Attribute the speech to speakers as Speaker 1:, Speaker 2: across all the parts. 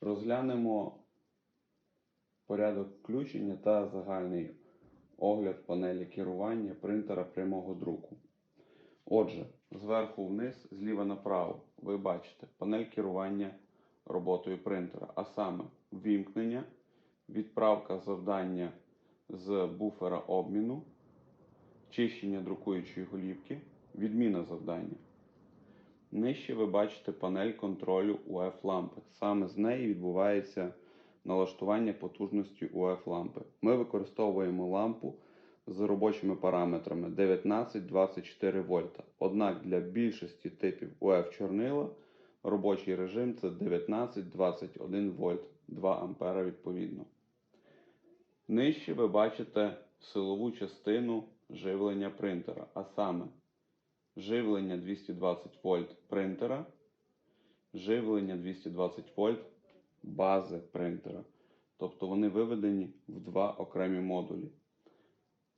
Speaker 1: Розглянемо порядок включення та загальний огляд панелі керування принтера прямого друку. Отже, зверху вниз, зліва направо, ви бачите панель керування роботою принтера, а саме ввімкнення, відправка завдання з буфера обміну, чищення друкуючої голівки, відміна завдання. Нижче ви бачите панель контролю UF лампи. Саме з неї відбувається налаштування потужності UF лампи. Ми використовуємо лампу з робочими параметрами 19-24 вольта. Однак для більшості типів UF чорнила робочий режим це 19-21 вольт, 2 ампера відповідно. Нижче ви бачите силову частину живлення принтера, а саме живлення 220 вольт принтера, живлення 220 вольт бази принтера. Тобто вони виведені в два окремі модулі.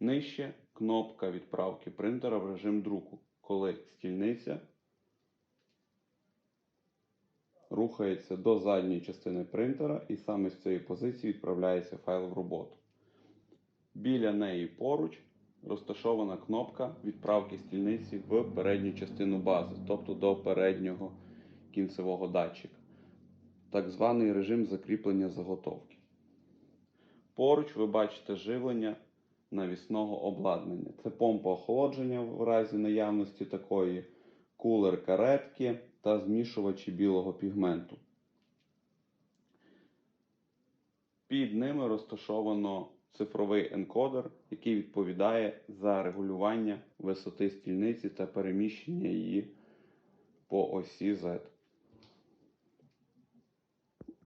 Speaker 1: Нижче кнопка відправки принтера в режим друку, коли стільниця рухається до задньої частини принтера і саме з цієї позиції відправляється файл в роботу. Біля неї поруч розташована кнопка відправки стільниці в передню частину бази, тобто до переднього кінцевого датчика. Так званий режим закріплення заготовки. Поруч ви бачите живлення навісного обладнання. Це помпа охолодження в разі наявності такої, кулер каретки та змішувачі білого пігменту. Під ними розташовано цифровий енкодер, який відповідає за регулювання висоти стільниці та переміщення її по осі Z.